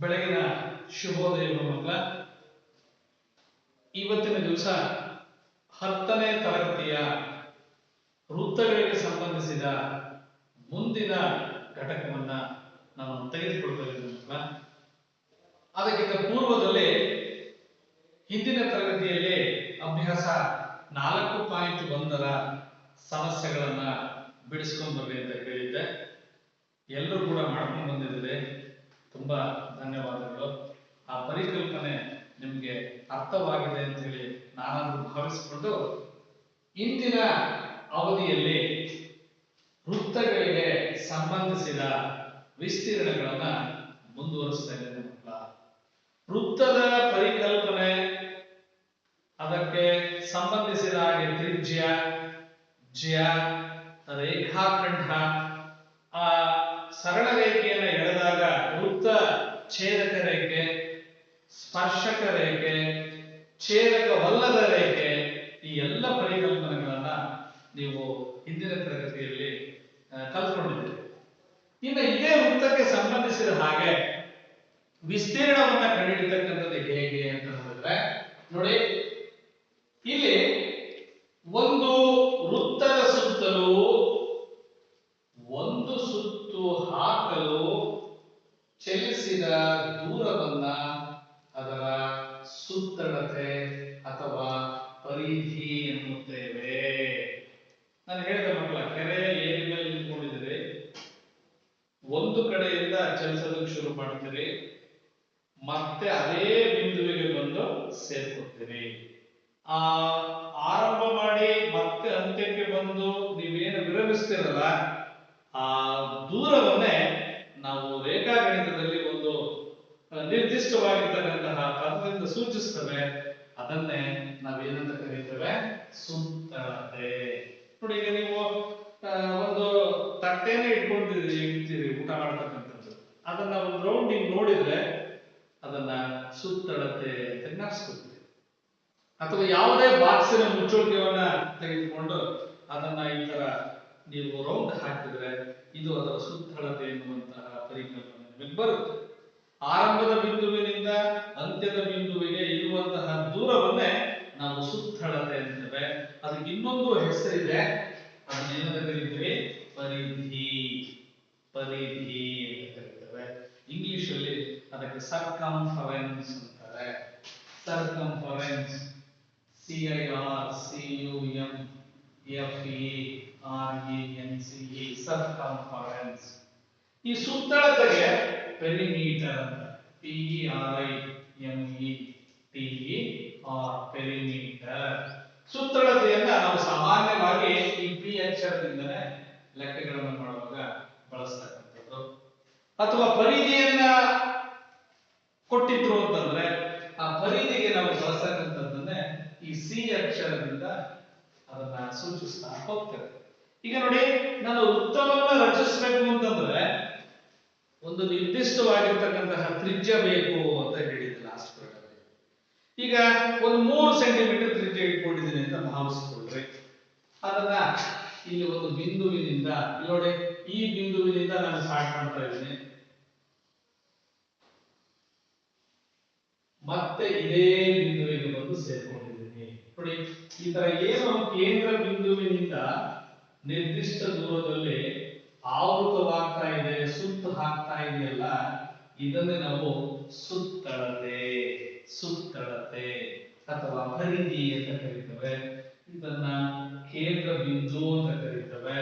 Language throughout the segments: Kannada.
ಬೆಳಗಿನ ಶುಭೋದಯ ಮಕ್ಕಳ, ಇವತ್ತಿನ ದಿವಸ ಹತ್ತನೇ ತರಗತಿಯ ವೃತ್ತಗಳಿಗೆ ಸಂಬಂಧಿಸಿದ ಮುಂದಿನ ಘಟಕವನ್ನ ನಾನು ಮಕ್ಕಳ. ಅದಕ್ಕಿಂತ ಪೂರ್ವದಲ್ಲಿ ಹಿಂದಿನ ತರಗತಿಯಲ್ಲಿ ಅಭ್ಯಾಸ ನಾಲ್ಕು ಪಾಯಿಂಟ್ ಒಂದರ ಸಮಸ್ಯೆಗಳನ್ನ ಬಿಡಿಸ್ಕೊಂಡು ಬರ್ರಿ ಅಂತ ಹೇಳಿದ್ದೆ ಎಲ್ಲರೂ ಕೂಡ ಮಾಡ್ಕೊಂಡು ಬಂದಿದ್ದಾರೆ. ತುಂಬಾ ಧನ್ಯವಾದಗಳು. ಆ ಪರಿಕಲ್ಪನೆ ನಿಮಗೆ ಅರ್ಥವಾಗಿದೆ ಅಂತ ಹೇಳಿ ನಾನಾದ್ರೂ ಭಾವಿಸಿಕೊಂಡು ಇಂದಿನ ಅವಧಿಯಲ್ಲಿ ವೃತ್ತಗಳಿಗೆ ಸಂಬಂಧಿಸಿದ ವಿಸ್ತೀರ್ಣಗಳನ್ನ ಮುಂದುವರಿಸ್ತಾ ಇದ್ದೇನೆ ವೃತ್ತದ ಪರಿಕಲ್ಪನೆ ಅದಕ್ಕೆ ಸಂಬಂಧಿಸಿದ ಹಾಗೆ ತ್ರಿಜ್ಯ, ಜ್ಯ, ರೇಖಾಖಂಡ, ಆ ಸರಳ ವೃತ್ತ ಛೇದಕ ರೇಖೆ ಸ್ಪರ್ಶಕ ರೇಖೆ ಛೇದಕವಲ್ಲದ ರೇಖೆ ಈ ಎಲ್ಲ ಪರಿಕಲ್ಪನೆಗಳನ್ನ ನೀವು ಹಿಂದಿನ ತರಗತಿಯಲ್ಲಿ ಕಲ್ತ್ಕೊಂಡಿದ್ದೀರಿ. ಇನ್ನು ಇದೇ ವೃತ್ತಕ್ಕೆ ಸಂಬಂಧಿಸಿದ ಹಾಗೆ ವಿಸ್ತೀರ್ಣವನ್ನ ಕಂಡುಹಿಡಿತಕ್ಕಂಥದ್ದು ಹೇಗೆ ಅಂತ ನೋಡಿದ್ರೆ, ನೋಡಿ, ಇಲ್ಲಿ ಒಂದು ವೃತ್ತದ ಸುತ್ತಲೂ ಒಂದು ಸುತ್ತು ಹಾಕಲು ಚಲಿಸಿದ ದೂರವನ್ನ ಅದರ ಸುತ್ತಳತೆ ಅಥವಾ ಪರಿಧಿ ಎನ್ನುತ್ತೇವೆ. ನಾನು ಹೇಳಿದ ಮಕ್ಕಳ ಕೆರೆ ಮೇಲೆ ನಿಂತ್ಕೊಂಡಿದ್ದೀರಿ? ಒಂದು ಕಡೆಯಿಂದ ಚಲಿಸೋದಕ್ಕೆ ಶುರು ಮಾಡ್ತೀರಿ. ಮತ್ತೆ ಅದೇ ಬಿಂದುವಿಗೆ ಬಂದು ಸೇರ್ಕೊತೀರಿ ಆ ಆರಂಭ ಮಾಡಿ ಮತ್ತೆ ಅಂತ್ಯಕ್ಕೆ ಬಂದು ನೀವೇನು ವಿರಮಿಸ್ತೀರಲ್ಲ, ಆ ದೂರವನ್ನೇ ನಾವು ರೇಖಾಗಣಿತದಲ್ಲಿ ಒಂದು ಆ, ನಿರ್ದಿಷ್ಟವಾಗಿರ್ತಕ್ಕಂತಹ ಪದದಿಂದ ಸೂಚಿಸ್ತವೆ. ಅದನ್ನೇ ನಾವೇನಂತ ಕರೀತೇವೆ? ಸುತ್ತಳತೆ ನೋಡಿ, ಈಗ ನೀವು ಒಂದು ತಟ್ಟೆನೇ ಇಟ್ಕೊಂಡಿದ್ದೀರಿ ಇಡ್ತೀರಿ ಊಟ ಮಾಡ್ತಕ್ಕಂಥದ್ದು. ಅದನ್ನ ಒಂದು ರೌಂಡ್ ಹಿಂಗ್ ನೋಡಿದ್ರೆ ಅದನ್ನ ಸುತ್ತಳತೆ ಅಂತ ಜ್ಞಾಪಿಸ್ಕೊತೀವಿ ಅಥವಾ ಯಾವುದೇ ಬಾಕ್ಸಿನ ಮುಚ್ಚುಳಿಕೆಯನ್ನ ತೆಗೆದುಕೊಂಡು ಅದನ್ನ ಈ ತರ ನೀವು ರೌಂಡ್ ಹಾಕಿದ್ರೆ ಇದು ಅದರ ಸುತ್ತಳತೆ ಎನ್ನುವಂತಹ ಪರಿಕಲ್ಪನೆ ನಿಮಗೆ ಬರುತ್ತೆ. ಆರಂಭದ ಬಿಂದುವಿನಿಂದ ಅಂತ್ಯದ ಬಿಂದುವಿಗೆ ಇರುವಂತಹ ದೂರವನ್ನೇ ನಾವು ಸುತ್ತಳತೆ ಅಂತೇವೆ ಅದಕ್ಕೆ ಇನ್ನೊಂದು ಹೆಸರಿದೆ ಅದನ್ನ ಏನಂತ ಕರೀತೀವಿ ಪರಿಧಿ ಪರಿಧಿ ಅಂತ ಕರೀತೇವೆ ಇಂಗ್ಲಿಷ್ ಅಲ್ಲಿ ಅದಕ್ಕೆ ಸರ್ಕಂಫರೆನ್ಸ್ ಅಂತಾರೆ circumference C I R C U M F E R E N C E circumference ಈ ಸುತ್ತಳತೆಗೆ ಪೆರಿಮೀಟರ್ ಅಂತ P E R I M E T E R perimeter ಸುತ್ತಳತೆಯನ್ನ ನಾವು ಸಾಮಾನ್ಯವಾಗಿ ಈ ಪಿ ಅಕ್ಷರದಿಂದಲೇ ಲೆಕ್ಕಗಳನ್ನು ಮಾಡುವಾಗ ಬಳಸ್ತಕ್ಕಂಥದ್ದು ಅಥವಾ ಪರಿಧಿಯನ್ನ ಕೊಟ್ಟಿದ್ರು ಅಂತಂದ್ರೆ ಆ ಪರಿಧಿಗೆ ನಾವು ಬಳಸ್ತಕ್ಕಂಥದ್ದನ್ನೇ ಈ ಸಿ ಅಕ್ಷರದಿಂದ ಅದನ್ನ ಸೂಚಿಸ್ತಾ ಹೋಗ್ತೇವೆ ಈಗ ನೋಡಿ ನಾನು ವೃತ್ತವನ್ನ ರಚಿಸಬೇಕು ಅಂತಂದ್ರೆ ಒಂದು ನಿರ್ದಿಷ್ಟವಾಗಿರ್ತಕ್ಕಂತಹ ತ್ರಿಜ್ಯ ಬೇಕು ಅಂತ ಹೇಳಿದ್ದೆ ಲಾಸ್ಟ್ ಈಗ ಒಂದು ಮೂರು ಸೆಂಟಿಮೀಟರ್ ತ್ರಿಜ್ಯ ಇಟ್ಕೊಂಡಿದ್ದೀನಿ ಅಂತ ಭಾವಿಸ್ಕೊಳ್ರಿ ಅದನ್ನ ಇಲ್ಲಿ ಒಂದು ಬಿಂದುವಿನಿಂದ ನೋಡಿ, ಈ ಬಿಂದುವಿನಿಂದ ನಾನು ಸ್ಟಾರ್ಟ್ ಮಾಡ್ತಾ ಇದ್ದೀನಿ. ಮತ್ತೆ ಇದೇ ಬಿಂದುವಿಗೆ ಬಂದು ಸೇರ್ಕೊಂಡಿದ್ದೀನಿ. ನೋಡಿ, ಈ ತರ ಏನು ಕೇಂದ್ರ ಬಿಂದುವಿನಿಂದ ನಿರ್ದಿಷ್ಟ ದೂರದಲ್ಲಿ ಆವೃತವಾಗ್ತಾ ಇದೆ, ಸುತ್ತ ಹಾಕ್ತಾ ಇದೆಯಲ್ಲ, ಇದನ್ನೇ ನಾವು ಸುತ್ತಳತೆ ಸುತ್ತಳತೆ ಅಥವಾ ಪರಿಧಿ ಅಂತ ಕರೀತೇವೆ. ಇದನ್ನ ಕೇಂದ್ರ ಬಿಂದು ಅಂತ ಕರೀತೇವೆ.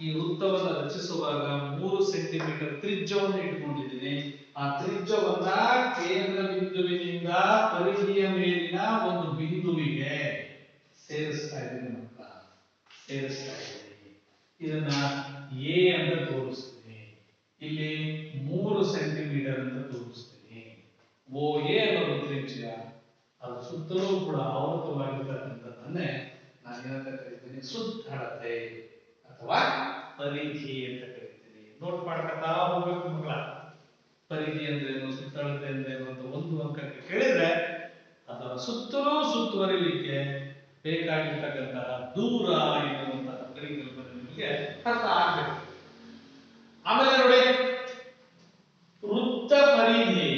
ಈ ವೃತ್ತವನ್ನು ರಚಿಸುವಾಗ ಮೂರು ಸೆಂಟಿಮೀಟರ್ ತ್ರಿಜ್ಯವನ್ನು ಇಟ್ಕೊಂಡಿದ್ದೀನಿ. ಆ ತ್ರಿಜ್ಯವನ್ನ ಕೇಂದ್ರ ಬಿಂದುವಿನಿಂದ ಪರಿಧಿಯ ಮೇಲಿನ ಒಂದು ಬಿಂದುವಿಗೆ ಸೇರಿಸ್ತಾ ಇದ್ದೀನಿ ಅಂತ ಸೇರಿಸ್ತಾ ಇದನ್ನ ಎ ಅಂತ ತೋರಿಸ್ತೀನಿ. ಇಲ್ಲಿ ಮೂರು ಸೆಂಟಿಮೀಟರ್ ಅಂತ ತೋರಿಸ್ತೀನಿ. ಓ ಎ ಅನ್ನೋದು ತ್ರಿಜ್ಯ ಅದು ಸುತ್ತಲೂ ಕೂಡ ಆವೃತವಾಗಿರ್ತಕ್ಕಂಥದ್ದನ್ನೇ ನಾನು ಏನಂತ ಕರಿತೀನಿ? ಸುತ್ತಳತೆ ಅಥವಾ ಪರಿಧಿ ಅಂತ ಕರಿತೀನಿ. ನೋಟ್ ಮಾಡ್ಕೊತಾ ಹೋಗ್ಬೇಕು ಮಕ್ಕಳ. ಪರಿಧಿ ಅಂದ್ರೇನು ಸುತ್ತಳತೆ ಅಂದ್ರೇನು ಅಂತ ಒಂದು ಅಂಕಕ್ಕೆ ಕೇಳಿದ್ರೆ ಅದರ ಸುತ್ತಲೂ ಸುತ್ತುವರಿಲಿಕ್ಕೆ ಬೇಕಾಗಿರ್ತಕ್ಕಂತಹ ದೂರ ಎನ್ನುವಂತಹ ಪರಿಕಲ್ಪನೆ ನಿಮಗೆ ಅರ್ಥ ಆಗ್ಬೇಕು ಆಮೇಲೆ ನೋಡಿ ವೃತ್ತ ಪರಿಧಿ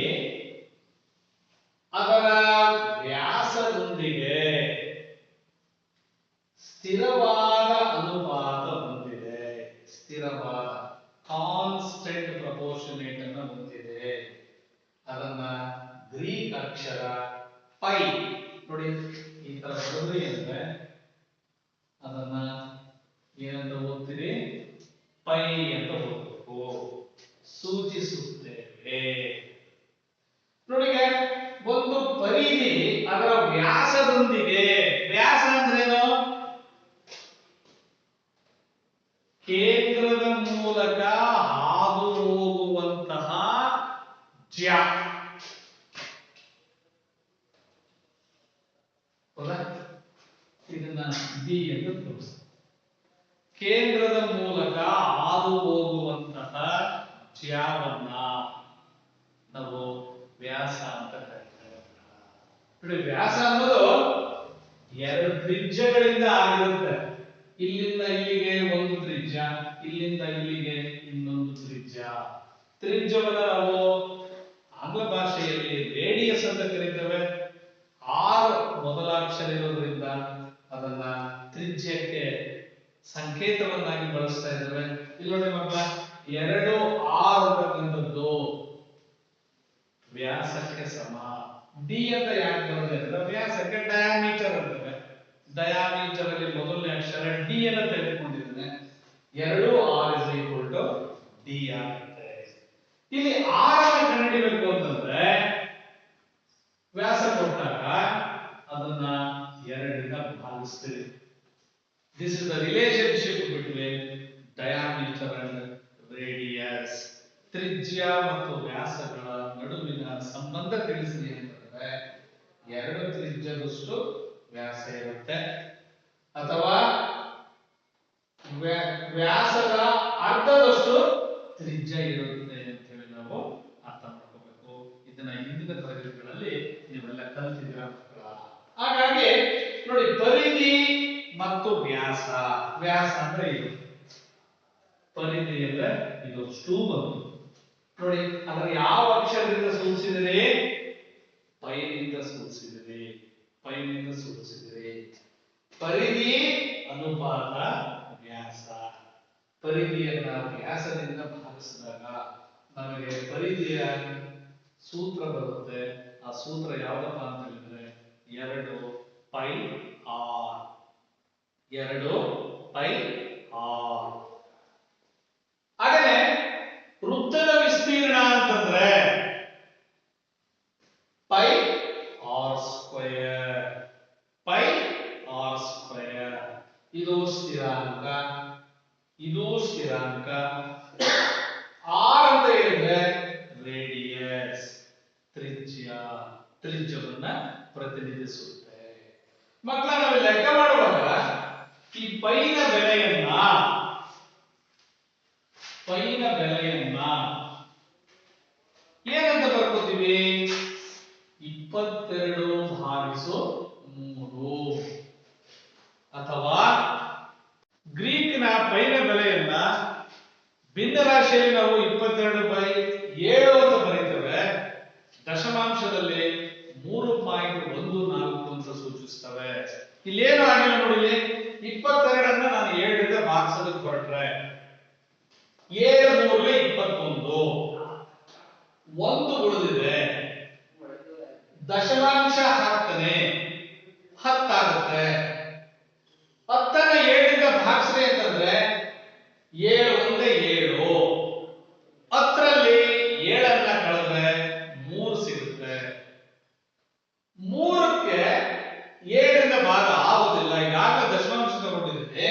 ಕೇಂದ್ರದ ಮೂಲಕ ಹಾದು ಹೋಗುವಂತಹ ಜ್ಯ ಹೌದಾ ಇದನ್ನ ಬಿ ಎಂದು ತೋರಿಸ್ತಾರೆ ಕೇಂದ್ರದ ಮೂಲಕ ಹಾದು ಹೋಗುವಂತಹ ಜ್ಯಾವನ್ನ ನಾವು ವ್ಯಾಸ ಅಂತ ಕರೀತೇವೆ ನೋಡಿ, ವ್ಯಾಸ ಅನ್ನೋದು ಎರಡು ತ್ರಿಜ್ಯಗಳಿಂದ ಆಗಿರುತ್ತೆ. ಇಲ್ಲಿಂದ ಇಲ್ಲಿಗೆ ಒಂದು ತ್ರಿಜ್ಯ, ಇಲ್ಲಿಂದ ಇಲ್ಲಿಗೆ ಇನ್ನೊಂದು ತ್ರಿಜ್ಯ. ತ್ರಿಜ್ಯವನ್ನ ನಾವು ಆಂಗ್ಲ ಭಾಷೆಯಲ್ಲಿ ರೇಡಿಯಸ್ ಅಂತ ಕರೀತೇವೆ. ಆರ್ ಮೊದಲಾಕ್ಷರ ಇರೋದ್ರಿಂದ ಅದನ್ನ ತ್ರಿಜ್ಯಕ್ಕೆ ಸಂಕೇತವನ್ನಾಗಿ ಬಳಸ್ತಾ ಇದ್ದೇವೆ. ಇಲ್ಲಿ ನೋಡಿ ಮಕ್ಕಳ, ಎರಡು ಆರ್ ಅಂತಕ್ಕಂಥದ್ದು ವ್ಯಾಸಕ್ಕೆ ಸಮ. ಡಿ ಅಂತ ಯಾಕೆ ಬರುತ್ತೆ ಅಂದ್ರೆ ವ್ಯಾಸಕ್ಕೆ ಡಯಾಮೀಟರ್ ಅಂತಾರೆ? ಡಯಾಮೀಟರ್ ಅಲ್ಲಿ ಮೊದಲನೇ ಅಕ್ಷರ ಡಿ ಅನ್ನ ತೆಗೆದುಕೊಂಡಿದ್ದೇನೆ. ಎರಡು R is equal to D ಆಗುತ್ತೆ. ಇಲ್ಲಿ ಆರ್ ಅನ್ನು ಕಂಡುಹಿಡಿಯಬೇಕು ಅಂತಂದ್ರೆ ವ್ಯಾಸ ಕೊಟ್ಟಾಗ ಅದನ್ನ ಎರಡರಿಂದ ಭಾಗಿಸ್ತೀವಿ. This is the relationship between diameter and radius ತ್ರಿಜ್ಯ ಮತ್ತು ವ್ಯಾಸಗಳ ನಡುವಿನ ಸಂಬಂಧ ತಿಳಿಸಿ ಅಂತಂದ್ರೆ ಎರಡು ತ್ರಿಜ್ಯದಷ್ಟು ವ್ಯಾಸ ಇರುತ್ತೆ. ಅಥವಾ ವ್ಯಾ- ವ್ಯಾಸದ ಅರ್ಧದಷ್ಟು ತ್ರಿಜ್ಯ ಇರುತ್ತೆ ಅಂತ ಹೇಳಿ ನಾವು ಅರ್ಥ ಮಾಡ್ಕೋಬೇಕು. ಇದನ್ನ ಹಿಂದಿನ ತರಗತಿಗಳಲ್ಲಿ ನೀವೆಲ್ಲ ಕಲ್ತಿದ್ದೀರ? ಹಾಗಾಗಿ ನೋಡಿ ಪರಿಧಿ ಮತ್ತು ವ್ಯಾಸ. ವ್ಯಾಸ ಅಂದ್ರೆ ಇದು ಪರಿಧಿ ಅಂದ್ರೆ ಇದು ಸ್ಟೂ ನೋಡಿ ಅದರ ಯಾವ ಅಕ್ಷರದಿಂದ ಸೂಚಿಸಿದರೆ ಪೈನಿಂದ ಸೂಚಿಸಿದರೆ ಪೈನಿಂದ ಸೂಚಿಸಿದರೆ ಪರಿಧಿ ಅನುಪಾತ ವ್ಯಾಸ. ಪರಿಧಿಯನ್ನ ವ್ಯಾಸದಿಂದ ಭಾಗಿಸಿದಾಗ ನಮಗೆ ಪರಿಧಿಯ ಸೂತ್ರ ಬರುತ್ತೆ. ಆ ಸೂತ್ರ ಯಾವ್ದಪ್ಪ ಅಂತ ಹೇಳಿದ್ರೆ ಎರಡು ಪೈ ಆರ್. ಎರಡು ಪೈ ಆರ್. ಹಾಗೆ ವೃತ್ತದ ವಿಸ್ತೀರ್ಣ ಅಂತಂದ್ರೆ pi R square pi R square ಇದು ಸ್ಥಿರಾಂಕ ಇದು ಸ್ಥಿರಾಂಕ. ಆರ್ ಅಂತ ರೇಡಿಯಸ್ ತ್ರಿಜ್ಯ, ತ್ರಿಜ್ಯವನ್ನ ಪ್ರತಿನಿಧಿಸುತ್ತೆ. ಮಕ್ಕಳ ನಾವು ಲೆಕ್ಕ ಮಾಡುವಾಗ ಈ ಪೈನ ಬೆಲೆಯನ್ನ ಪೈನ ಬೆಲೆಯನ್ನ ಏನಂತ ಬರ್ಕೋತೀವಿ ಇಪ್ಪತ್ತೆರಡು ಭಾಗಿಸು ಮೂರು ಅಥವಾ ಗ್ರೀಕ್ನ ಪೈನ ಬೆಲೆಯನ್ನ ಭಿನ್ನರಾಶಿಯಲ್ಲಿ ನಾವು ಇಪ್ಪತ್ತೆರಡು ಬೈ ಏಳು ಅಂತ ಬರೀತೇವೆ. ದಶಮಾಂಶದಲ್ಲಿ ಮೂರು ಪಾಯಿಂಟ್ ಒಂದು ನಾಲ್ಕು ಅಂತ ಸೂಚಿಸ್ತವೆ. ಇಲ್ಲೇನು ಆಗಿಲ್ಲ ನೋಡಿ ಇಪ್ಪತ್ತೆರಡನ್ನ ನಾನು ಏಳರಿಂದ ಭಾಗಿಸೋದಕ್ಕೆ ಕೊಟ್ರೆ ಏಳು ಮೂರಲೆ ಇಪ್ಪತ್ತೊಂದು. ಒಂದು ಉಳಿದಿದೆ. ದಶಮಾಂಶ ಹಾಕ್ತಾನೆ ಹತ್ತಾಗುತ್ತೆ ಹತ್ತನ್ನ ಏಳರಿಂದ ಭಾಗಿಸ್ರಿ ಅಂತಂದ್ರೆ ಏಳು ಒಂದೇ ಏಳು ಹತ್ತರಲ್ಲಿ ಏಳನ್ನ ಕಳೆದ್ರೆ ಮೂರು ಸಿಗುತ್ತೆ ಮೂರಕ್ಕೆ ಏಳರಿಂದ ಭಾಗ ಆಗೋದಿಲ್ಲ ಈಗಾಗಲೇ ದಶಮಾಂಶ ತಗೊಂಡಿದ್ದೆ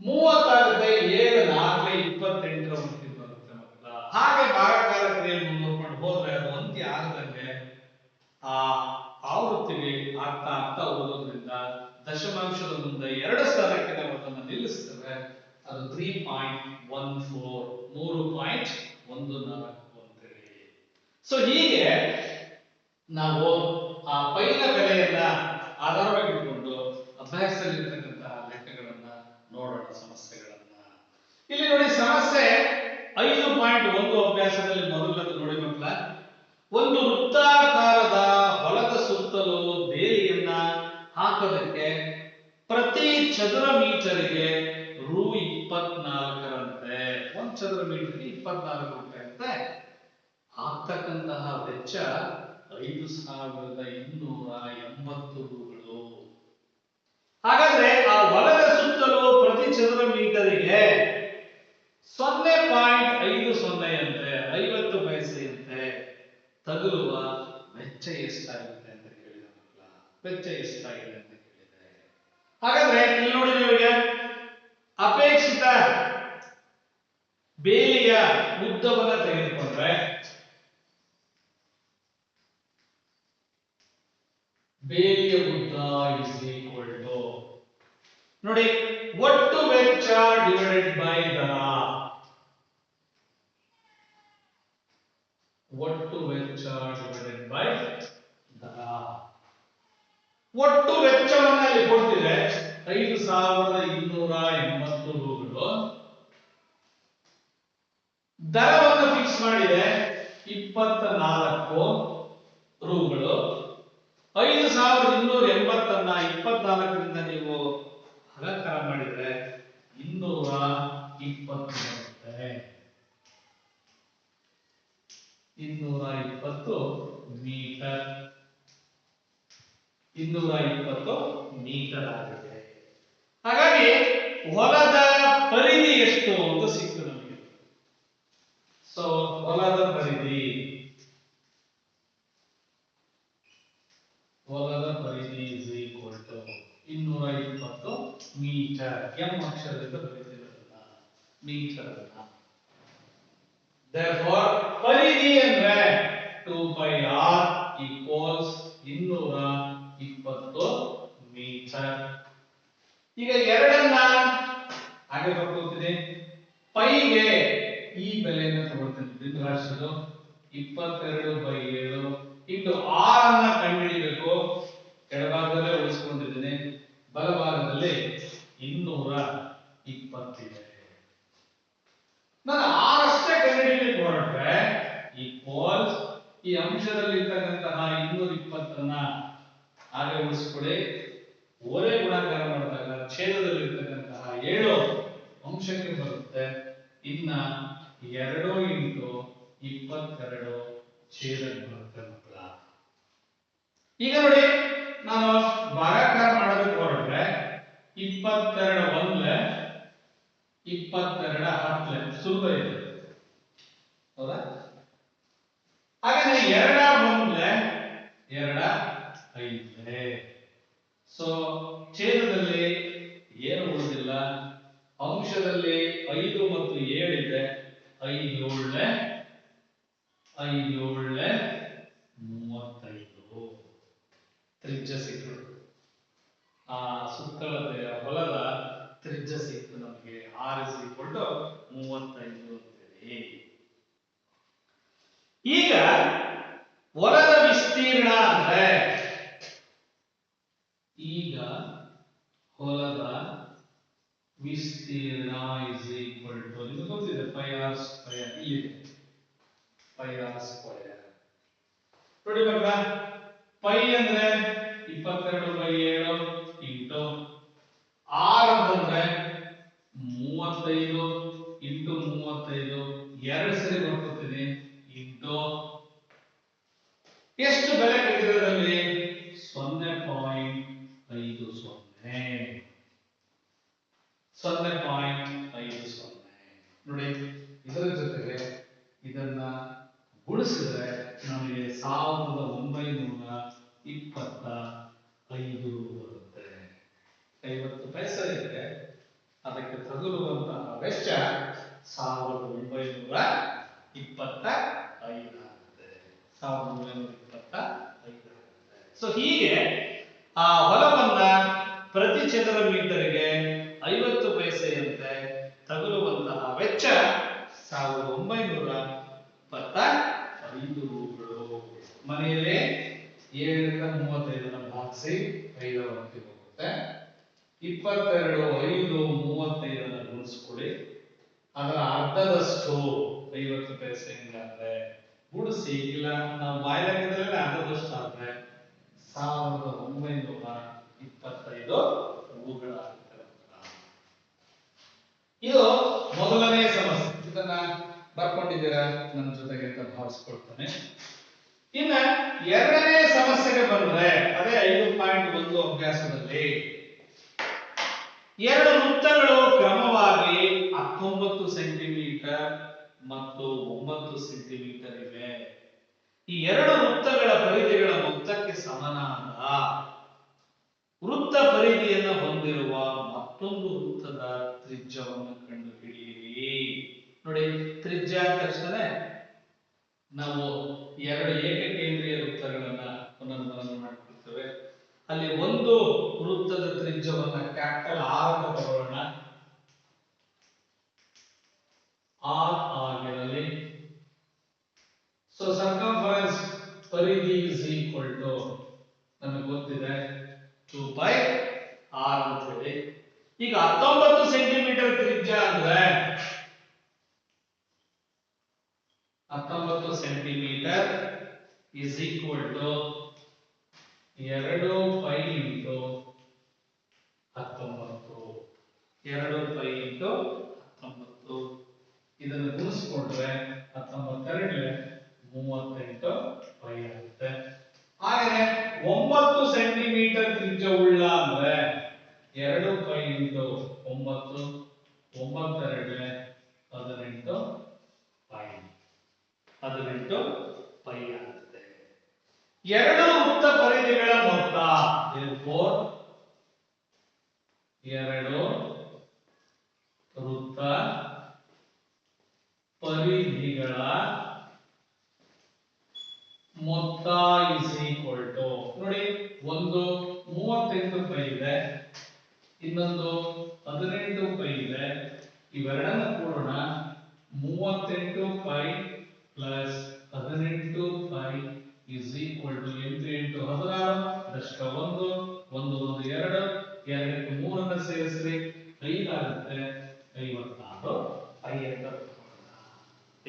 ಮೂವತ್ತಾಗುತ್ತೆ ಏಳು ನಾಲ್ಕು ಇಪ್ಪತ್ತೆಂಟರ ಹೊತ್ತಿಗೆ ಬರುತ್ತೆ ಮಕ್ಕಳ ಹಾಗೆ ಭಾಗಾಕಾರ ಕ್ರಿಯೆಯನ್ನು ಮುಂದುವರ್ಕೊಂಡು ಹೋದ್ರೆ ಅದು ಅಂತ್ಯ ಆಗದಂಗೆ ಆ ಆವೃತ್ತಿಗೆ ಆಗ್ತಾ ಆಗ್ತಾ ಹೋಗೋದ್ರಿಂದ ದಶಮಾಂಶದ ಮುಂದೆ ಎರಡು ಸ್ಥಾನಕ್ಕೆ ನಾವು ಅದನ್ನು ನಿಲ್ಲಿಸ್ತೇವೆ ಅದು ತ್ರೀ ಪಾಯಿಂಟ್ ಒನ್ ಫೋರ್ ಮೂರು ಪಾಯಿಂಟ್ ಒಂದು ನಾಲ್ಕು ಅಂತೇಳಿ. ಸೊ ಹೀಗೆ ನಾವು ಆ ಪೈನ ಬೆಲೆಯನ್ನ ಆಧಾರವಾಗಿಟ್ಕೊಂಡು ಅಭ್ಯಾಸದಲ್ಲಿರ್ತಕ್ಕಂತಹ ಲೆಕ್ಕಗಳನ್ನ ನೋಡೋಣ, ಸಮಸ್ಯೆಗಳನ್ನ. ಇಲ್ಲಿ ನೋಡಿ, ಸಮಸ್ಯೆ ಐದು ಪಾಯಿಂಟ್ ಒಂದು ಅಭ್ಯಾಸದಲ್ಲಿ ಮೊದಲನೇದು ನೋಡಿ ಮಕ್ಕಳ. ಒಂದು ವೃತ್ತಾಕಾರದ ಚದುರ ಮೀಟರ್ಗೆ ರು ಇಪ್ಪತ್ನಾಲ್ಕರಂತೆ. ಒಂದ್ ಚದರ ಮೀಟರ್ಗೆ ಇಪ್ಪತ್ನಾಲ್ಕು ರೂಪಾಯಿ ಅಂತೆ. ಆಗ್ತಕ್ಕಂತಹ ವೆಚ್ಚ ಐದು ಸಾವಿರದ ಇನ್ನೂರ ಎಂಬತ್ತು ರೂಗಳು. ಹಾಗಾದ್ರೆ ಆ ಹೊಲದ ಸುತ್ತಲೂ ಪ್ರತಿ ಚದರ ಮೀಟರಿಗೆ ಸೊನ್ನೆ ಪಾಯಿಂಟ್ ಐದು ಸೊನ್ನೆಯಂತೆ ಐವತ್ತು ಪೈಸೆಯಂತೆ ತಗುಲುವ ವೆಚ್ಚ ಎಷ್ಟಾಗುತ್ತೆ ಅಂತ ಕೇಳಿದ ವೆಚ್ಚ ಎಷ್ಟಾಗಿದೆ? ಹಾಗಾದ್ರೆ ಇಲ್ಲಿ ನೋಡಿ ನಿಮಗೆ ಅಪೇಕ್ಷಿತ ಬೇಲಿಯ ಉದ್ದವನ್ನು ತೆಗೆದುಕೊಂಡ್ರೆ ಬೇಲಿಯ ಉದ್ದ ಇಸ್ ಈಕ್ವಲ್ ಟು ನೋಡಿ, ಒಟ್ಟು ವೆಚ್ಚ ಡಿವೈಡೆಡ್ ಬೈ ದರ ಒಟ್ಟು ವೆಚ್ಚ ಡಿವೈಡೆಡ್ ಬೈ ದರ ಒಟ್ಟು ವೆಚ್ಚವನ್ನು ಐದು ಸಾವಿರದ ಇನ್ನೂರ ಎಂಬತ್ತು ರೂಗಳು. ದರವನ್ನು ಫಿಕ್ಸ್ ಮಾಡಿದೆ ಇಪ್ಪತ್ತ ನಾಲ್ಕು ರೂಗಳು. ಐದು ಸಾವಿರದ ಇನ್ನೂರ ಎಂಬತ್ತನ್ನ ಇಪ್ಪತ್ನಾಲ್ಕರಿಂದ ನೀವು ಅಲಂಕಾರ ಮಾಡಿದ್ರೆ ಇನ್ನೂರ ಇಪ್ಪತ್ತು ಬರುತ್ತೆ. ಇನ್ನೂರ ಇಪ್ಪತ್ತು ಮೀಟರ್. ಇನ್ನೂರ ಇಪ್ಪತ್ತು ಮೀಟರ್ ಆಗಿದೆ. ಹಾಗಾಗಿ ಹೊಲದ ಪರಿಧಿ ಎಷ್ಟು ಅಂತ ಸಿಕ್ತು therefore 2 pi r equals 200 ಈಗ ಎರಡನ್ನ ಹಾಗೆ ಬರ್ಕೋತೀನಿ ಪೈಗೆ ಈ ಬೆಲೆಯನ್ನು ತಗೊಳ್ತೀನಿ. ಭಿನ್ನರಾಶಿದು ಇಪ್ಪತ್ತೆರಡು ಬೈ ಏಳು. ಇಂಟು ಆರ್ ಅನ್ನ ಕಂಡುಹಿಡಿಬೇಕು. ಎಡಭಾಗದಲ್ಲೇ ಉಳಿಸ್ಕೊಂಡಿದ್ದೀನಿ. ಬಲಭಾಗದಲ್ಲಿ ಇನ್ನೂರ ಇಪ್ಪತ್ತಿದೆ ನಾನು ಆರ್ ಅಷ್ಟೇ ಕಂಡುಹಿಡಿಯಲಿಕ್ಕೆ ಹೊರಟ್ರೆ ಪೋಲ್ ಈ ಅಂಶದಲ್ಲಿ ಇರ್ತಕ್ಕಂತಹ ಇನ್ನೂರ ಇಪ್ಪತ್ತನ್ನ ಹಾಗೆ ಉಳಿಸ್ಕೊಡಿ ಓರೆ ಗುಣಾಕಾರ ಮಾಡಿದಾಗ ಛೇದದಲ್ಲಿ ಇರ್ತಕ್ಕಂತಹ ಏಳು ಅಂಶಕ್ಕೆ ಬರುತ್ತೆ. ಇನ್ನ ಎರಡು ಇಂಟು ಇಪ್ಪತ್ತೆರಡು ಛೇದಕ್ಕೆ ಬರುತ್ತೆ ಮಕ್ಕಳ. ಈಗ ನೋಡಿ ನಾನು ಭಾಗಾಕಾರ ಮಾಡಬೇಕು ಹೊರಟ್ರೆ, ಇಪ್ಪತ್ತೆರಡು ಒಂದ್ಲೆ, ಇಪ್ಪತ್ತೆರಡು ಹತ್ಲೆ, ಸುಲಭ ಇದೆ. ಹೌದಾ? ಹಾಗಾದ್ರೆ ಎರಡ ಒಂದ್ಲೆ, ಎರಡ ಐದ್ಲೆ ಸೊ ಛೇದದಲ್ಲಿ ಏನು ಉಳಿದಿಲ್ಲ ಅಂಶದಲ್ಲಿ ಐದು ಮತ್ತು ಏಳಿದೆ ಐದು ಏಳ್ಲೆ ಐದು ಏಳ್ಲೆ ಮೂವತ್ತೈದು ತ್ರಿಜ್ಯ ಸಿಕ್ತು ಆ ಸುತ್ತಳದ ಹೊಲದ ತ್ರಿಜ್ಯ ಸಿಕ್ತು ನಮಗೆ ಆರ್ ಇಸ್ ಈಕ್ವಲ್ ಟು ಮೂವತ್ತೈದು ಅಂತೇಳಿ ಈಗ ಹೊಲದ ವಿಸ್ತೀರ್ಣ ಅಂದ್ರೆ ಈಗ ಹೊಲದ ವಿಸ್ತೀರ್ಣ ಇಸ್ ಈಕ್ವಲ್ ಟು ನಿಮಗೆ ಗೊತ್ತಿದೆ ಪೈ ಆರ್ ಸ್ಕ್ವಯರ್ ಇಲ್ಲಿದೆ ಪೈ ಆರ್ ಸ್ಕ್ವಯರ್ ನೋಡಿ ಮಕ್ಕಳ ಪೈ ಅಂದ್ರೆ ಇಪ್ಪತ್ತೆರಡು ಬೈ ಏಳು ಇಂಟು ಆರ್ ಅಂತಂದ್ರೆ ಮೂವತ್ತೈದು ಇಂಟು ಮೂವತ್ತೈದು ಎರಡು ಸರಿ ಬರ್ಕೊತೀನಿ ಇಂಟು ಎಷ್ಟು ಬೆಲೆ ಕಟ್ಟಿರೋದ್ರಲ್ಲಿ ಸೊನ್ನೆ ಪಾಯಿಂಟ್ ಐದು ಸೊನ್ನೆ ಸೊನ್ನೆ ಪಾಯಿಂಟ್ ಐದು ಸೊನ್ನೆ ನೋಡಿ ಇದರ ಜೊತೆಗೆ ಇದನ್ನ ಗುಣಿಸಿದ್ರೆ ನಮಗೆ ಸಾವಿರದ ಒಂಬೈನೂರ ಇಪ್ಪತ್ತ ಐದು ಬರುತ್ತೆ ಐವತ್ತು ಪೈಸೆ ಇದೆ ಅದಕ್ಕೆ ತಗುಲುವಂತಹ ವೆಚ್ಚ ಸಾವಿರದ ಒಂಬೈನೂರ ಇಪ್ಪತ್ತ ಐದಾಗುತ್ತೆ ಸಾವಿರದ ಒಂಬೈನೂರ ಇಪ್ಪತ್ತ ಐದಾಗುತ್ತೆ ಸೊ ಹೀಗೆ ಆ ಹೊಲವನ್ನ ಪ್ರತಿ ಚದರ ಮೀಟರ್ಗೆ ಐವತ್ತು ಪೈಸೆಯಂತೆ ತಗುಲುವಂತಹ ವೆಚ್ಚ ಸಾವಿರದ ಒಂಬೈನೂರ ಇಪ್ಪತ್ತ ಐದು ರೂಗಳು ಮನೆಯಲ್ಲಿ ಏಳರಿಂದ ಮೂವತ್ತೈದನ್ನ ಭಾಗಿಸಿ ಐದರ ಅಂಕೆ ಹೋಗುತ್ತೆ. ಇಪ್ಪತ್ತೆರಡು, ಐದು ಮೂವತ್ತೈದನ್ನ ಗುಣಿಸ್ಕೊಳ್ಳಿ. ಅದರ ಅರ್ಧದಷ್ಟು ಐವತ್ತು ಪೈಸೆ ಹೆಂಗಾದ್ರೆ ಗುಣಿಸಿ, ಇಲ್ಲ, ನಾವು ಬಾಯ್ಲೆಕ್ಕದಲ್ಲೇ ಅರ್ಧದಷ್ಟು ಆದ್ರೆ ಸಾವಿರದ ಒಂಬೈನೂರ ಇಪ್ಪತ್ತೈದು ರೂಗಳಾಗುತ್ತೆ ಇದು ಮೊದಲನೇ ಸಮಸ್ಯೆ. ಇದನ್ನ ಬರ್ಕೊಂಡಿದ್ದೀರಾ? ನನ್ನ ಜೊತೆಗೆ ಅಂತ ಭಾವಿಸ್ಕೊಳ್ತಾನೆ. ಇನ್ನ ಎರಡನೇ ಸಮಸ್ಯೆಗೆ ಬಂದ್ರೆ, ಅದೇ ಐದು ಪಾಯಿಂಟ್ ಒಂದು ಅಭ್ಯಾಸದಲ್ಲಿ, ಎರಡು ವೃತ್ತಗಳು ಕ್ರಮವಾಗಿ ಹತ್ತೊಂಬತ್ತು ಸೆಂಟಿಮೀಟರ್ ಮತ್ತು ಒಂಬತ್ತು ಸೆಂಟಿಮೀಟರ್ ಇವೆ. ಈ ಎರಡು ವೃತ್ತಗಳ ಪರಿಧಿಗಳ ಮೊತ್ತಕ್ಕೆ ಸಮನಾದ ವೃತ್ತ ಪರಿಧಿಯನ್ನು ಹೊಂದಿರುವ ಮತ್ತೊಂದು ವೃತ್ತದ ತ್ರಿಜ್ಯವನ್ನು ಕಂಡುಹಿಡಿಯಿರಿ. ನೋಡಿ, ತ್ರಿಜ್ಯ ತಕ್ಷಣ ನಾವು ಎರಡು ಏಕಕೇಂದ್ರೀಯ ವೃತ್ತಗಳನ್ನ ಪುನರ್ಮನನ ಮಾಡಿಕೊಳ್ತೇವೆ. ಅಲ್ಲಿ ಒಂದು ವೃತ್ತದ ತ್ರಿಜ್ಯವನ್ನ ಕ್ಯಾಪಿಟಲ್ ಆರ್ ಅಂತ ತಗೊಳ್ಳೋಣ ಆರ್ ಆಗಿರಲಿ ಸೊ ಸರ್ಕಂಫರೆನ್ಸ್ ಪರಿಧಿ ಇಸ್ ಈಕ್ವಲ್ ಟು ನಮಗೆ ಗೊತ್ತಿದೆ ಟೂ ಬೈ ಆರ್ ಅಂತ ಹೇಳಿ ಈಗ ಹತ್ತೊಂಬತ್ತು ಸೆಂಟಿಮೀಟರ್ ತ್ರಿಜ್ಯ ಅಂದ್ರೆ ಹತ್ತೊಂಬತ್ತು ಸೆಂಟಿಮೀಟರ್ ಇಸ್ ಈಕ್ವಲ್ ಟು ಎರಡು ಪೈ ಇಂಟು ಹತ್ತೊಂಬತ್ತು ಎರಡು ಪೈ ಇಂಟು ಹತ್ತೊಂಬತ್ತು ಇದನ್ನು ಗುಣಿಸ್ಕೊಂಡ್ರೆ ಹತ್ತೊಂಬತ್ತೆರಡಲೆ ಮೂವತ್ತೆಂಟು ಪೈ ಆಗುತ್ತೆ ಹಾಗೆ ಒಂಬತ್ತು ಸೆಂಟಿಮೀಟರ್ ತ್ರಿಜ್ಯವುಳ್ಳ ಅಂದ್ರೆ ಎರಡು ಪೈ ಇಂಟು ಒಂಬತ್ತು, ಒಂಬತ್ತೆರಡು, ಹದಿನೆಂಟು ಪೈ. ಹದಿನೆಂಟು ಪೈ ಆಗುತ್ತೆ. ಎರಡು ವೃತ್ತ ಪರಿಧಿಗಳ ಮೊತ್ತ ಫೋರ್ ಎರಡು ವೃತ್ತ ಪರಿಧಿಗಳ ಮೊತ್ತ ಇಸ್ ಈಕ್ವಲ್ ಟು ನೋಡಿ, ಒಂದು ಮೂವತ್ತೆಂಟು ಪೈ ಇದೆ, ಇನ್ನೊಂದು ಹದಿನೆಂಟು ಪೈ ಇದೆ, ಇವೆರಡನ್ನ ಕೂಡೋಣ ಮೂವತ್ತೆಂಟು ಪೈ ಪ್ಲಸ್ ಹದಿನೆಂಟು ಪೈ ಇಸ್ ಈಕ್ವಲ್ ಟು ಎಂಟು ಎಂಟು, ಹದಿನಾರು ದಶಕ ಒಂದು ಒಂದು ಒಂದು, ಎರಡು, ಎರಡಕ್ಕೆ ಮೂರನ್ನ ಸೇರಿಸ್ರಿ, ಐದಾಗುತ್ತೆ ಐವತ್ತಾರು ಪೈ ಅಂತ.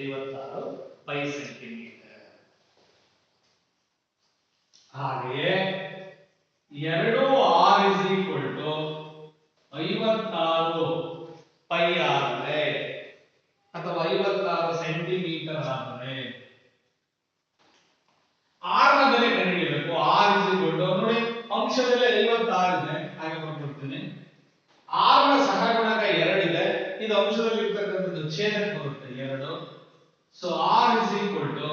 ಐವತ್ತಾರು ಪೈ ಸೆಂಟಿಮೀಟರ್ ಹಾಗೆಯೇ ಎರಡು ಆರ್ ಇಸ್ ಈಕ್ವಲ್ ಟು ಐವತ್ತಾರು ಪೈ ಆದರೆ, ಅಥವಾ ಐವತ್ತಾರು ಸೆಂಟಿಮೀಟರ್ ಆದರೆ. ಆರ್ನ ಬೆಲೆ ಕಂಡುಹಿಡಿಯಬೇಕು. ಆರ್ ಇಸ್ ಈಕ್ವಲ್ ಟು ನೋಡಿ, ಅಂಶದಲ್ಲಿ ಐವತ್ತಾರು ಇದೆ. ಹಾಗೆ ಕೊಟ್ಬಿಡ್ತೀನಿ. ಆರ್ನ ಸಹಗುಣಕ ಎರಡಿದೆ ಇದು. ಅಂಶದಲ್ಲಿ ಇರ್ತಕ್ಕಂಥದ್ದು ಬರುತ್ತೆ ಎರಡು. So R is equal to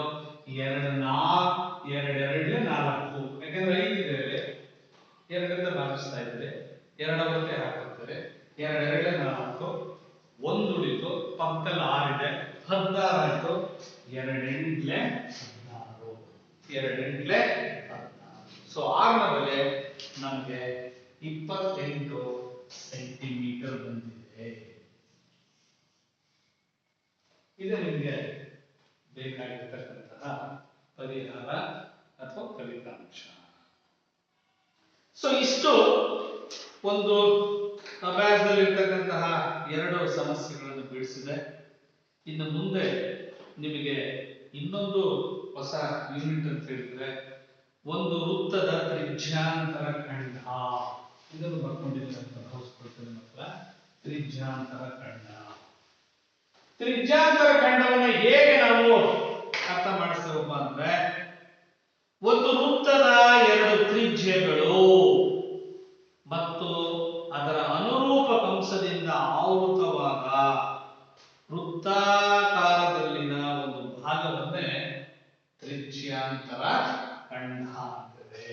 ಎರಡು ನಾಲ್ಕು, ಎರಡು ಎರಡಲೆ ನಾಲ್ಕು ಯಾಕಂದ್ರೆ ಐದು ಇದೆ ಎರಡರಿಂದ ಭಾಗಿಸ್ತಾ ಇದ್ರೆ ಎರಡು ಅವತ್ತೆ ಹಾಕುತ್ತಾರೆ ಎರಡು ಎರಡಲೆ ನಾಲ್ಕು ಒಂದು ಉಳಿತು ಪಕ್ಕದಲ್ಲಿ ಆರಿದೆ ಹದಿನಾರು ಆಯ್ತು ಎರಡು ಎಂಟ್ಲೆ ಹದಿನಾರು ಎರಡು ಎಂಟ್ಲೆ ಸೊ ಆರ್ನ ಬೆಲೆ ನಮಗೆ ಇಪ್ಪತ್ತೆಂಟು ಸೆಂಟಿಮೀಟರ್ ಬಂದಿದೆ. ಇದು ನಿಮಗೆ ಬೇಕಾಗಿರ್ತಕ್ಕಂತಹ ಪರಿಹಾರ ಅಥವಾ ಫಲಿತಾಂಶ. ಸೊ ಇಷ್ಟು ಒಂದು ಅಭ್ಯಾಸದಲ್ಲಿರ್ತಕ್ಕಂತಹ ಎರಡು ಸಮಸ್ಯೆಗಳನ್ನು ಬಿಡಿಸಿದೆ. ಇನ್ನು ಮುಂದೆ ನಿಮಗೆ ಇನ್ನೊಂದು ಹೊಸ ಯೂನಿಟ್ ಅಂತ ಹೇಳಿದ್ರೆ ಒಂದು ವೃತ್ತದ ತ್ರಿಜ್ಯಾಂತರ ಖಂಡ ಇದನ್ನು ಬರ್ಕೊಂಡಿದ್ದೀನಿ ಅಂತ ಮಕ್ಕಳ ತ್ರಿಜ್ಯಾಂತರ ಖಂಡ ತ್ರಿಜ್ಯಾಂತರ ಖಂಡವನ್ನು ಹೇಗೆ ನಾವು ಅರ್ಥ ಮಾಡಿಸ್ತೇವಪ್ಪ ಅಂದ್ರೆ, ಒಂದು ವೃತ್ತದ ಎರಡು ತ್ರಿಜ್ಯಗಳು ಮತ್ತು ಅದರ ಅನುರೂಪ ಕಂಸದಿಂದ ಆವೃತವಾದ ವೃತ್ತಾಕಾರದಲ್ಲಿನ ಒಂದು ಭಾಗವನ್ನೇ ತ್ರಿಜ್ಯಾಂತರ ಖಂಡ ಅಂತದೆ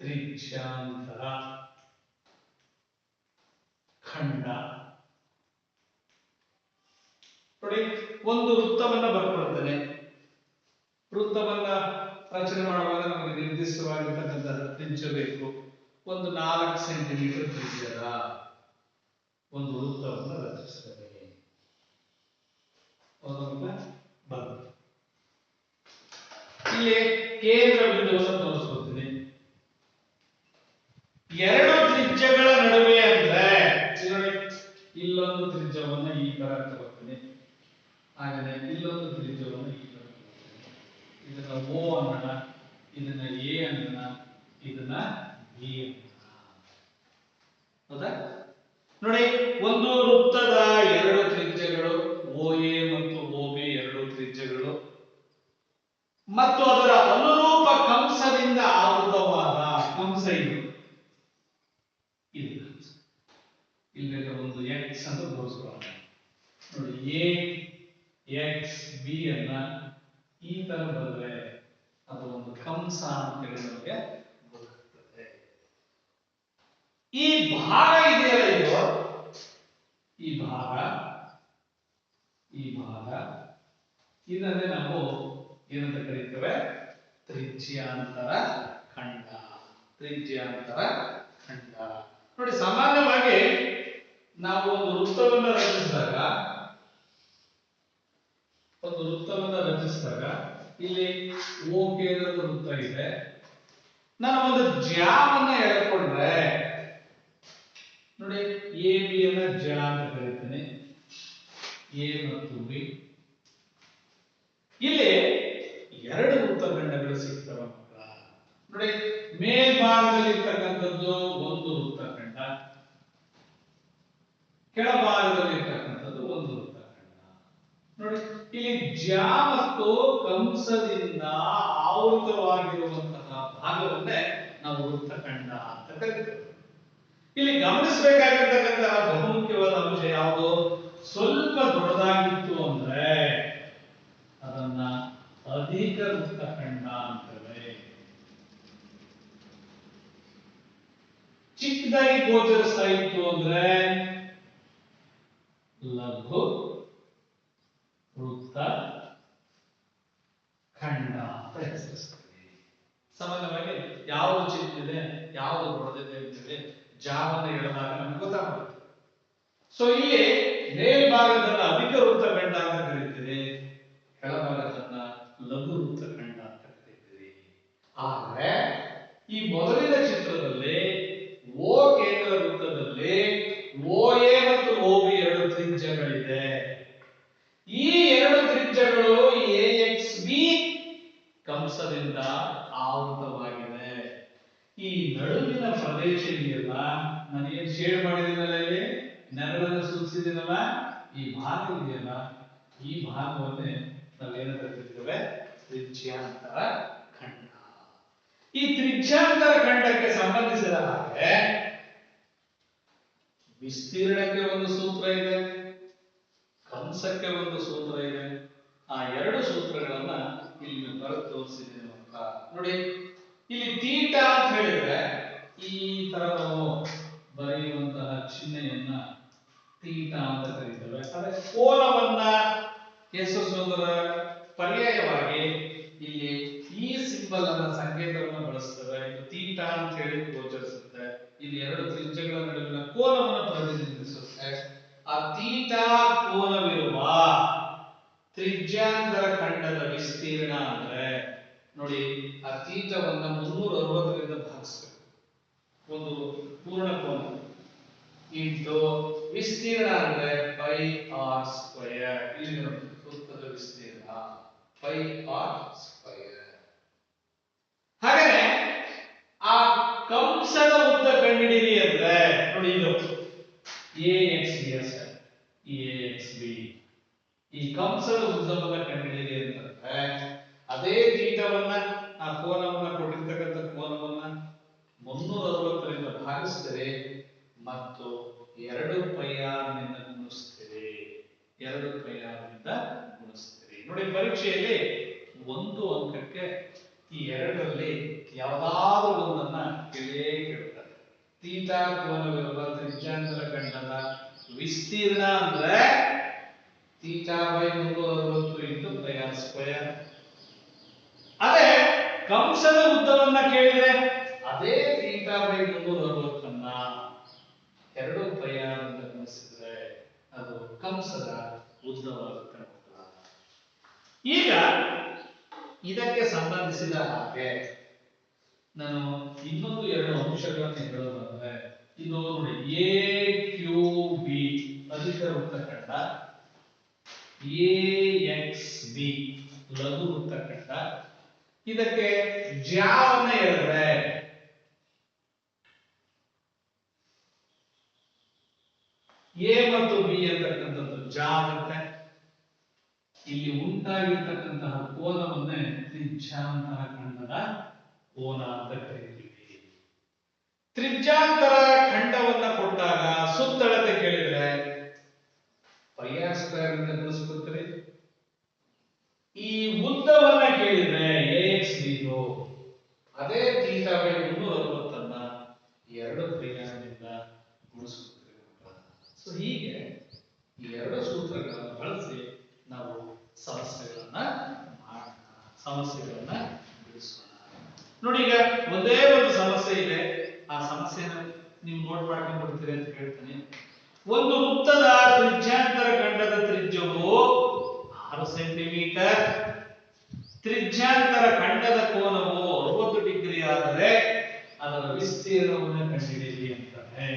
ತ್ರಿಜ್ಯಾಂತರ ಖಂಡ ನೋಡಿ, ಒಂದು ವೃತ್ತವನ್ನ ಬರ್ಕೊಳ್ತಾನೆ ವೃತ್ತವನ್ನ ರಚನೆ ಮಾಡುವಾಗ ನಮಗೆ ನಿರ್ದಿಷ್ಟವಾಗಿರ್ತಕ್ಕಂತಹ ತ್ರಿಜ್ಯ ಬೇಕು ಒಂದು ನಾಲ್ಕು ಸೆಂಟಿಮೀಟರ್ ತ್ರಿಜ್ಯದ ಒಂದು ವೃತ್ತವನ್ನು ರಚಿಸ್ತೇವೆ ಇಲ್ಲಿ ಕೇಂದ್ರ ಬಿಂದು ಎರಡು ತ್ರಿಜ್ಯಗಳ ನಡುವೆ ಅಂದ್ರೆ ಇಲ್ಲೊಂದು ತ್ರಿಜ್ಯವನ್ನ ಈ ತರ ತಗೋತೀನಿ ಹಾಗಾದ್ರೆ ಇಲ್ಲೊಂದು ತ್ರಿಜ್ಯವನ್ನು ಈ ತರ ಇದನ್ನ ಓ ಅನ್ನೋಣ, ಇದನ್ನ ಎ ಅನ್ನೋಣ, ಇದನ್ನ ಬಿ ಹೌದಾ? ನೋಡಿ, ಒಂದು ವೃತ್ತದ ಎರಡು ತ್ರಿಜ್ಯಗಳು ಓ ಎ ಮತ್ತು ಓ ಬಿ ಎರಡು ತ್ರಿಜ್ಯಗಳು. ಮತ್ತು ಅದರ ಅನುರೂಪ ಕಂಸದಿಂದ ಆವೃತವಾದ ಕಂಸ ಇದು ಇದು ಕಂಸ. ಇಲ್ಲಿ ಒಂದು ಎಕ್ಸ್ ಅಂತ ತೋರಿಸ್ಕೊಳ್ಳೋಣ. ನೋಡಿ ಎ ಎಕ್ಸ್ ಬಿ ಅನ್ನ ಈ ತರ ಬಂದ್ರೆ ಅದು ಒಂದು ಕಂಸ ಅಂತ ಹೇಳಿ ನಮಗೆ ಗೊತ್ತಾಗ್ತದೆ ಈ ಭಾಗ ಇದೆಯಲ್ಲ ಇದು? ಈ ಭಾಗ ಈ ಭಾಗ ಇದನ್ನೇ ನಾವು ಏನಂತ ಕರೀತೇವೆ? ತ್ರಿಜ್ಯಾಂತರ ಖಂಡ. ತ್ರಿಜ್ಯಾಂತರ ಖಂಡ. ನೋಡಿ, ಸಾಮಾನ್ಯವಾಗಿ ನಾವು ಒಂದು ವೃತ್ತವನ್ನ ರಚಿಸಿದಾಗ, ಒಂದು ವೃತ್ತವನ್ನ ರಚಿಸಿದಾಗ ಇಲ್ಲಿ ಓ ಕೇಂದ್ರದ ವೃತ್ತ ಇದೆ. ನಾನು ಒಂದು ಜ್ಯಾವನ್ನು ಎಳ್ಕೊಂಡ್ರೆ, ನೋಡಿ, ಎ, ಬಿ ಅನ್ನ ಜಾ ಅಂತ ಕರೀತೇನೆ. ಎ ಮತ್ತು ಬಿ. ಇಲ್ಲಿ ಎರಡು ವೃತ್ತಖಂಡಗಳು ಸಿಗ್ತವೆ. ನೋಡಿ ಮೇಲ್ಭಾಗದಲ್ಲಿ ಇರ್ತಕ್ಕಂಥದ್ದು ಒಂದು ವೃತ್ತಖಂಡ ಕೆಳಭಾಗದಲ್ಲಿ ಇರ್ತಕ್ಕಂಥದ್ದು ಒಂದು ವೃತ್ತಖಂಡ ನೋಡಿ, ಇಲ್ಲಿ ಜ ಮತ್ತು ಕಂಸದಿಂದ ಆವೃತವಾಗಿರುವಂತಹ ಭಾಗವನ್ನೇ ನಾವು ವೃತ್ತಖಂಡ ಅಂತ ಕರಿತೇವೆ. ಇಲ್ಲಿ ಗಮನಿಸಬೇಕಾಗಿರ್ತಕ್ಕಂತಹ ಬಹುಮುಖ್ಯವಾದ ಅಂಶ ಯಾವುದು? ಸ್ವಲ್ಪ ದೊಡ್ಡದಾಗಿತ್ತು ಅಂದ್ರೆ ಅದನ್ನ ಅಧಿಕ ವೃತ್ತಖಂಡ ಅಂತೇವೆ. ಚಿಕ್ಕದಾಗಿ ಗೋಚರಿಸ್ತಾ ಇತ್ತು ಅಂದ್ರೆ ಲಘು ವೃತ್ತ ಖಂಡ ಅಂತ ಹೆಸರಿಸ್ತೀವಿ ಸಾಮಾನ್ಯವಾಗಿ ಯಾವುದು ಚಿಂತಿದೆ, ಯಾವುದು ದೊಡ್ಡದಿದೆ ಅಂತೇಳಿ ಜಾವನ್ನ ಹೇಳಿದಾಗ ನಮ್ಗೆ ಗೊತ್ತಾಗುತ್ತೆ. ಸೊ ಇಲ್ಲಿ ಮೇಲ್ಭಾಗದನ್ನ ಅಧಿಕ ವೃತ್ತಖಂಡ ಅಂತ ಕರೀತೀರಿ ಕೆಳಭಾಗದನ್ನ ಲಘು ವೃತ್ತಖಂಡ ಅಂತ ಕರೀತೀರಿ ಆದರೆ ಈ ಮೊದಲಿನ ಚಿತ್ರದಲ್ಲಿ ಓ ಕೇಂದ್ರ ವೃತ್ತದಲ್ಲಿ ಓ ಎ ಮತ್ತು ಓ ಬಿ ಎರಡು ತ್ರಿಜ್ಯಗಳಿದೆ ಈ ಎರಡು ತ್ರಿಜ್ಯಗಳು ಎ ಎಕ್ಸ್ ಬಿ ಕಂಸದಿಂದ ಆವೃತವಾಗಿದೆ ಈ ನಡುವಿನ ಪ್ರದೇಶ ಇದೆಯಲ್ಲ ನಾನು ಏನ್ ಶೇಡ್ ಮಾಡಿದ್ದೀನಲ್ಲ ಇಲ್ಲಿ ನೆರಳನ್ನು ಸೂಚಿಸಿದ್ದೀನಲ್ಲ ಈ ಭಾಗ ಇದೆಯಲ್ಲ ಈ ಭಾಗವನ್ನೇ ನಾವೇನ ಕರಿತೇವೆ ತ್ರಿಜ್ಯಾಂತರ ಖಂಡ. ಈ ತ್ರಿಜ್ಯಾಂತರ ಖಂಡಕ್ಕೆ ಸಂಬಂಧಿಸಿದ ಹಾಗೆ ವಿಸ್ತೀರ್ಣಕ್ಕೆ ಒಂದು ಸೂತ್ರ ಇದೆ, ಕಂಸಕ್ಕೆ ಒಂದು ಸೂತ್ರ ಇದೆ. ಆ ಎರಡು ಸೂತ್ರಗಳನ್ನ ಇಲ್ಲಿ ಬರೆದು ತೋರಿಸಿದ್ದೇನೆ ಅಂತ. ನೋಡಿ, ಇಲ್ಲಿ ತೀಟ ಅಂತ ಹೇಳಿದ್ರೆ ಈ ತರ ನಾವು ಬರೆಯುವಂತಹ ಚಿಹ್ನೆಯನ್ನ ತೀಟ ಅಂತ ಕರೀತೇವೆ ಯಾಕಂದ್ರೆ ಕೋನವನ್ನ ಹೆಸರಿಸುವುದರ ಪರ್ಯಾಯವಾಗಿ ಇಲ್ಲಿ ಈ ಸಿಂಬಲ್ ಅನ್ನ ಸಂಕೇತವನ್ನ ಬಳಸ್ತೇವೆ ಇದು ತೀಟ ಅಂತ ಹೇಳಿ ಗೋಚರಿಸುತ್ತೆ. ಇಲ್ಲಿ ಎರಡು ತ್ರಿಜ್ಯಗಳ ನಡುವಿನ ಕೋನವನ್ನು ಪ್ರತಿನಿಧಿಸುತ್ತೆ. ಆ ತೀಟ ಕೋನವಿರುವ ತ್ರಿಜ್ಯಾಂತರ ಖಂಡದ ವಿಸ್ತೀರ್ಣ ಅಂದ್ರೆ ನೋಡಿ, ಆ ತೀಟವನ್ನ ಮುನ್ನೂರ ಅರವತ್ತರಿಂದ ಭಾಗಿಸ್ಬೇಕು. ಒಂದು ಪೂರ್ಣ ಕೋನ ಇಂಟು ವಿಸ್ತೀರ್ಣ ಅಂದ್ರೆ ಪೈ ಆರ್ ಸ್ಕ್ವಯರ್ ವಿಸ್ತೀರ್ಣ ಪೈ ಆರ್ ಸ್ಕ್ವಯರ್ ಹಾಗಾದ್ರೆ ಆ ಕಂಸದ ಉದ್ದ ಕಂಡುಹಿಡಿಯಿರಿ ಅಂದ್ರೆ ನೋಡಿ ಇದು. A X B S A X B ಈ ಕಂಸದ ಉದ್ದವನ್ನ ಕಂಡುಹಿಡಿಯಿರಿ ಅಂತಂದ್ರೆ ಅದೇ ತೀಟವನ್ನ ಆ ಕೋನವನ್ನ ಕೊಟ್ಟಿರ್ತಕ್ಕಂಥ ಕೋನವನ್ನ ಮುನ್ನೂರ ಅರವತ್ತರಿಂದ ಭಾಗಿಸ್ತೇವೆ ಮತ್ತು ಎರಡು ಪೈಯಾರ್ನಿಂದ ಗುಣಿಸ್ತೇವೆ ಎರಡು ಪೈಯಾರ್ನಿಂದ ಗುಣಿಸ್ತೇವೆ ನೋಡಿ ಪರೀಕ್ಷೆಯಲ್ಲಿ ಒಂದು ಅಂಕಕ್ಕೆ ಈ ಎರಡರಲ್ಲಿ ಯಾವ್ದಾದ್ರು ಒಂದನ್ನ ಕೇಳೇ ಕೇಳ್ತಾರೆ ತೀಟಾ ಕೋನವಿರುವ ತ್ರಿಜ್ಯಾಂತರ ಖಂಡದ ವಿಸ್ತೀರ್ಣ ಅಂದ್ರೆ ತೀಟಾ ಬೈ ಮುನ್ನೂರ ಅರವತ್ತು ಇಂಟು ಪ್ರಯಾಣ ಆರ್ ಸ್ಕ್ವೇರ್ ಅದೇ ಕಂಸದ ಉದ್ದವನ್ನ ಕೇಳಿದ್ರೆ ಅದೇ ತೀಟಾ ಬೈ ಮುನ್ನೂರ ಅರವತ್ತನ್ನ ಎರಡು ಪ್ರಯಾಣ ಗುಣಿಸಿದ್ರೆ ಅದು ಕಂಸದ ಉದ್ದವಾಗುತ್ತೆ. ಈಗ ಇದಕ್ಕೆ ಸಂಬಂಧಿಸಿದ ಹಾಗೆ ನಾನು ಇನ್ನೊಂದು ಎರಡು ಅಂಶಗಳನ್ನು ಹೇಳೋದಾದ್ರೆ ಇದು ನೋಡಿ ಎ ಕ್ಯೂ ಬಿ ಅಧಿಕ ವೃತ್ತಖಂಡ ಎ ಎಕ್ಸ್ ಬಿ ಲಘು ವೃತ್ತಖಂಡ. ಇದಕ್ಕೆ ಜ್ಯಾವನ್ನ ಹೇಳಿದ್ರೆ ಎ ಮತ್ತು ಬಿ ಅಂತಕ್ಕಂಥದ್ದು ಜಾ ಆಗುತ್ತೆ ಇಲ್ಲಿ ಉಂಟಾಗಿರ್ತಕ್ಕಂತಹ ಕೋಲವನ್ನೇ ತ್ರಿಜ್ಯಾಂತರ ಖಂಡದ ಕೋನ ಅಂತ ಕರೀತೀವಿ. ತ್ರಿಜ್ಯಾಂತರ ಖಂಡವನ್ನ ಕೊಟ್ಟಾಗ ಸುತ್ತಳತೆ ಕೇಳಿದ್ರೆ ಸ್ಕ್ವೇರ್ ಅಂತ ಗುಣಿಸ್ಕೊಳ್ತೀರಿ ಈ ಉದ್ದವನ್ನ ಕೇಳಿದ್ರೆ ಎ ಎಕ್ಸ್ ಅದೇ ತೀಟಾ ಬೈ ಅರವತ್ತನ್ನ ಎರಡು ಪರ್ಯಾಯದಿಂದ ಗುಣಿಸುತ್ತೀರಿ ಸೊ ಹೀಗೆ ಈ ಎರಡು ಸೂತ್ರಗಳನ್ನು ಬಳಸಿ ಸಮಸ್ಯೆಗಳನ್ನ ಬಿಡಿಸೋಣ. ನೋಡಿ ಈಗ ಒಂದೇ ಒಂದು ಸಮಸ್ಯೆ ಇದೆ. ಆ ಸಮಸ್ಯೆನ ನೀವು ನೋಟ್ ಮಾಡ್ಕೊಂಡು ಕೊಡ್ತೀರಿ ಅಂತ ಹೇಳ್ತೀನಿ. ಒಂದು ವೃತ್ತದ ತ್ರಿಜ್ಯಾಂತರ ಖಂಡದ ತ್ರಿಜ್ಯವು ಆರು ಸೆಂಟಿಮೀಟರ್. ತ್ರಿಜ್ಯಾಂತರ ಖಂಡದ ಕೋನವು ಅರವತ್ತು ಡಿಗ್ರಿ ಆದರೆ ಅದರ ವಿಸ್ತೀರ್ಣವನ್ನು ಕಂಡುಹಿಡಿಯಿರಿ ಅಂತಾರೆ.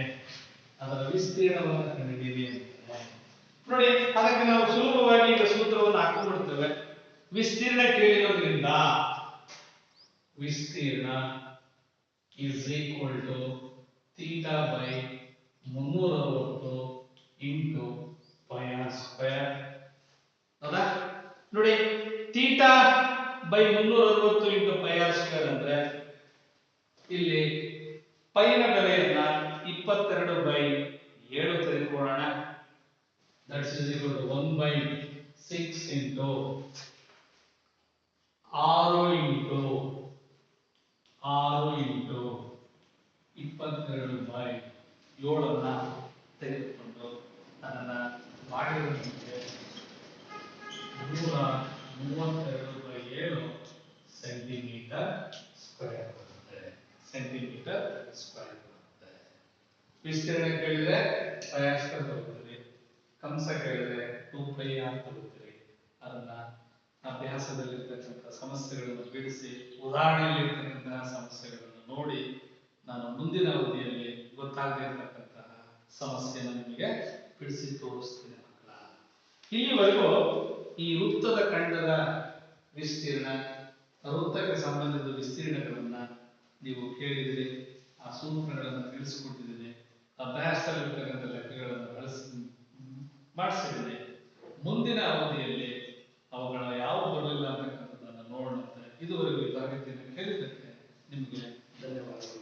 ಅದರ ವಿಸ್ತೀರ್ಣವನ್ನು ಕಂಡುಹಿಡಿಯಿರಿ ಅಂತಾರೆ. ನೋಡಿ, ಅದಕ್ಕೆ ನಾವು ಸುಲಭವಾಗಿ ಈಗ ಸೂತ್ರವನ್ನು ಹಾಕೊಂಡ್ಬಿಡ್ತೇವೆ ವಿಸ್ತೀರ್ಣ ಕೇಳಿರೋದ್ರಿಂದ, ವಿಸ್ತೀರ್ಣ is equal to theta by ಮುನ್ನೂರ ಅರವತ್ತು ಇಂಟು ಪೈ ಆರ್ ಸ್ಕ್ವೇರ್ ಹೌದಾ? ನೋಡಿ ಥೀಟಾ ಬೈ ಮುನ್ನೂರ ಅರವತ್ತು ಇಂಟು ಪೈ ಆರ್ ಸ್ಕ್ವೇರ್ ಅಂದ್ರೆ ಇಲ್ಲಿ ಪೈನ ಬೆಲೆಯನ್ನ ಇಪ್ಪತ್ತೆರಡು ಬೈ ಏಳು ತೆಗೆದುಕೊಳ್ಳೋಣ. That's is equal to one by six into ಆರು ಇಂಟು ಆರು ಇಂಟು ಇಪ್ಪತ್ತೆರಡು ಬೈ ಏಳನ್ನ ತೆಗೆದುಕೊಂಡು ತನ್ನ ಮಾಡಿರೋದಕ್ಕೆ ನೂರ ಮೂವತ್ತೆರಡು ಬೈ ಏಳು ಸೆಂಟಿಮೀಟರ್ ಸ್ಕ್ವೇರ್ ಬರುತ್ತೆ ಸೆಂಟಿಮೀಟರ್ ಸ್ಕ್ವೇರ್ ಬರುತ್ತೆ ವಿಸ್ತೀರ್ಣ ಕೇಳಿದ್ರೆ ಪೈ ಆರ್ ಸ್ಕ್ವೇರ್ ತಗೋತೀರಿ ಕಂಸ ಕೇಳಿದ್ರೆ ಟೂ ಪೈ ಆರ್ ತಗೋತೀರಿ ಅದನ್ನ ಅಭ್ಯಾಸದಲ್ಲಿರ್ತಕ್ಕಂಥ ಸಮಸ್ಯೆಗಳನ್ನು ಬಿಡಿಸಿ ಉದಾಹರಣೆಯಲ್ಲಿರ್ತಕ್ಕಂತಹ ಸಮಸ್ಯೆಗಳನ್ನು ನೋಡಿ ನಾನು ಮುಂದಿನ ಅವಧಿಯಲ್ಲಿ ಗೊತ್ತಾಗದೇ ಇರತಕ್ಕಂತಹ ಸಮಸ್ಯೆಯನ್ನು ನಿಮಗೆ ಬಿಡಿಸಿ ತೋರಿಸ್ತೀನಿ ಮಕ್ಕಳ. ಇಲ್ಲಿವರೆಗೂ ಈ ವೃತ್ತದ ಖಂಡದ ವಿಸ್ತೀರ್ಣ, ವೃತ್ತಕ್ಕೆ ಸಂಬಂಧಿಸಿದ ವಿಸ್ತೀರ್ಣಗಳನ್ನ ನೀವು ಕೇಳಿದಿರಿ, ಆ ಸೂತ್ರಗಳನ್ನು ತಿಳಿಸಿಕೊಟ್ಟಿದ್ದೀನಿ ಅಭ್ಯಾಸದಲ್ಲಿರ್ತಕ್ಕಂಥ ಲೆಕ್ಕಗಳನ್ನು ಬಳಸಿ ಮಾಡಿಸಿದ್ದೀನಿ ಮುಂದಿನ ಅವಧಿಯಲ್ಲಿ ಅವುಗಳ ಯಾವ ಬರಲಿಲ್ಲ ಅಂತಕ್ಕಂಥದ್ದನ್ನು ನೋಡೋಣ ಇದುವರೆಗೂ ಈ ತರಗತಿಯನ್ನು ಕೇಳಿದ್ದಕ್ಕೆ ನಿಮಗೆ ಧನ್ಯವಾದಗಳು.